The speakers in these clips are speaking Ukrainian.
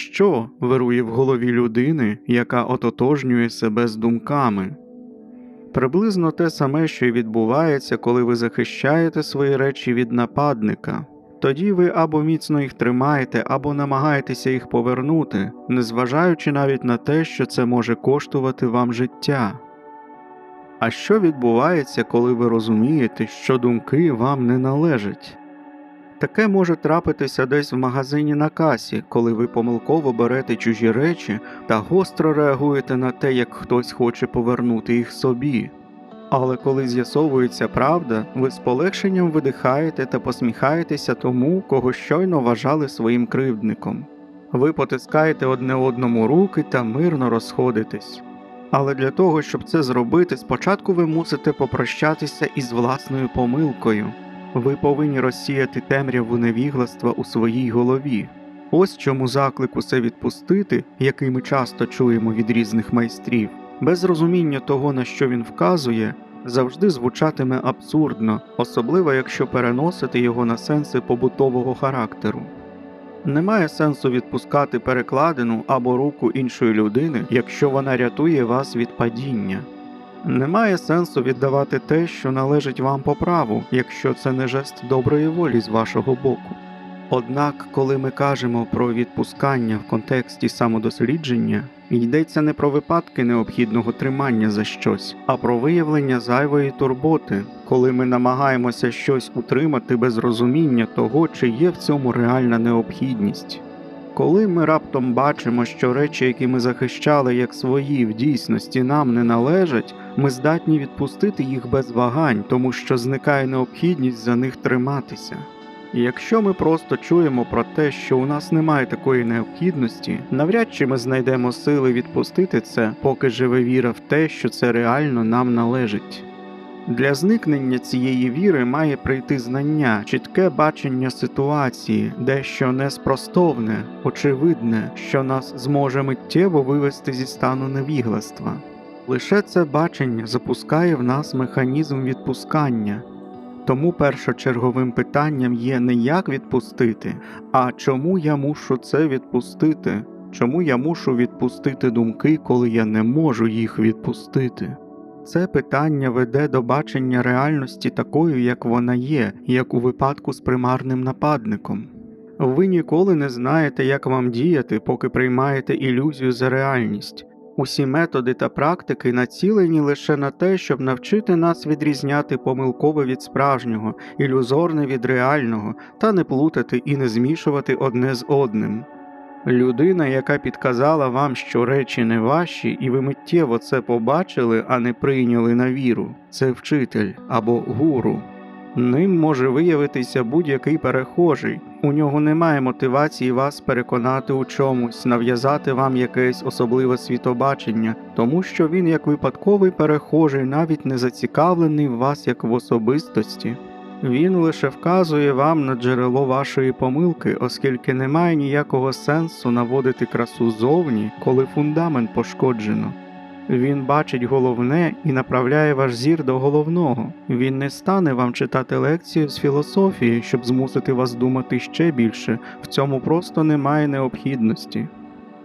Що вирує в голові людини, яка ототожнює себе з думками? Приблизно те саме, що й відбувається, коли ви захищаєте свої речі від нападника. Тоді ви або міцно їх тримаєте, або намагаєтеся їх повернути, незважаючи навіть на те, що це може коштувати вам життя. А що відбувається, коли ви розумієте, що думки вам не належать? Таке може трапитися десь в магазині на касі, коли ви помилково берете чужі речі та гостро реагуєте на те, як хтось хоче повернути їх собі. Але коли з'ясовується правда, ви з полегшенням видихаєте та посміхаєтеся тому, кого щойно вважали своїм кривдником. Ви потискаєте одне одному руки та мирно розходитесь. Але для того, щоб це зробити, спочатку ви мусите попрощатися із власною помилкою. Ви повинні розсіяти темряву невігластва у своїй голові. Ось чому заклик усе відпустити, який ми часто чуємо від різних майстрів, без розуміння того, на що він вказує, завжди звучатиме абсурдно, особливо якщо переносити його на сенси побутового характеру. Немає сенсу відпускати перекладину або руку іншої людини, якщо вона рятує вас від падіння. Немає сенсу віддавати те, що належить вам по праву, якщо це не жест доброї волі з вашого боку. Однак, коли ми кажемо про відпускання в контексті самодослідження, йдеться не про випадки необхідного тримання за щось, а про виявлення зайвої турботи, коли ми намагаємося щось утримати без розуміння того, чи є в цьому реальна необхідність. Коли ми раптом бачимо, що речі, які ми захищали як свої, в дійсності нам не належать, ми здатні відпустити їх без вагань, тому що зникає необхідність за них триматися. І якщо ми просто чуємо про те, що у нас немає такої необхідності, навряд чи ми знайдемо сили відпустити це, поки живе віра в те, що це реально нам належить. Для зникнення цієї віри має прийти знання, чітке бачення ситуації, дещо неспростовне, очевидне, що нас зможе миттєво вивести зі стану невігластва. Лише це бачення запускає в нас механізм відпускання. Тому першочерговим питанням є не як відпустити, а чому я мушу це відпустити, чому я мушу відпустити думки, коли я не можу їх відпустити. Це питання веде до бачення реальності такою, як вона є, як у випадку з примарним нападником. Ви ніколи не знаєте, як вам діяти, поки приймаєте ілюзію за реальність. Усі методи та практики націлені лише на те, щоб навчити нас відрізняти помилкове від справжнього, ілюзорне від реального, та не плутати і не змішувати одне з одним. Людина, яка підказала вам, що речі не ваші, і ви миттєво це побачили, а не прийняли на віру, це вчитель або гуру. Ним може виявитися будь-який перехожий. У нього немає мотивації вас переконати у чомусь, нав'язати вам якесь особливе світобачення, тому що він, як випадковий перехожий, навіть не зацікавлений в вас як в особистості. Він лише вказує вам на джерело вашої помилки, оскільки немає ніякого сенсу наводити красу зовні, коли фундамент пошкоджено. Він бачить головне і направляє ваш зір до головного. Він не стане вам читати лекцію з філософії, щоб змусити вас думати ще більше, в цьому просто немає необхідності.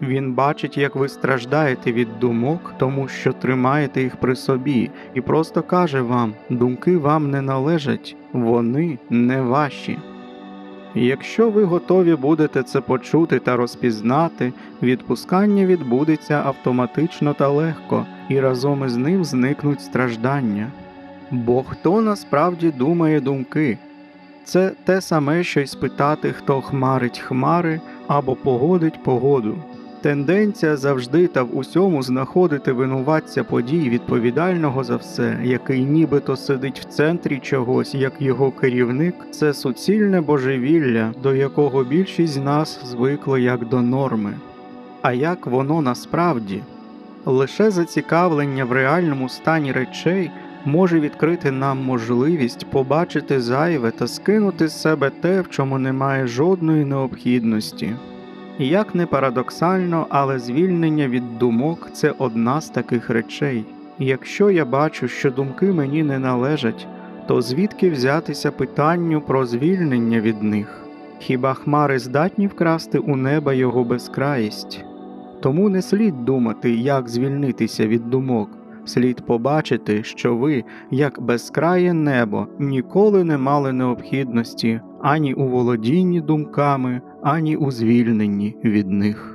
Він бачить, як ви страждаєте від думок, тому що тримаєте їх при собі, і просто каже вам: думки вам не належать, вони не ваші. Якщо ви готові будете це почути та розпізнати, відпускання відбудеться автоматично та легко, і разом із ним зникнуть страждання. Бо хто насправді думає думки? Це те саме, що й спитати, хто хмарить хмари або погодить погоду. Тенденція завжди та в усьому знаходити винуватця подій відповідального за все, який нібито сидить в центрі чогось, як його керівник, це суцільне божевілля, до якого більшість з нас звикли як до норми. А як воно насправді? Лише зацікавлення в реальному стані речей може відкрити нам можливість побачити зайве та скинути з себе те, в чому немає жодної необхідності. Як не парадоксально, але звільнення від думок це одна з таких речей. Якщо я бачу, що думки мені не належать, то звідки взятися питанню про звільнення від них? Хіба хмари здатні вкрасти у неба його безкраїсть? Тому не слід думати, як звільнитися від думок. Слід побачити, що ви, як безкрає небо, ніколи не мали необхідності ані у володінні думками, ані у звільненні від них.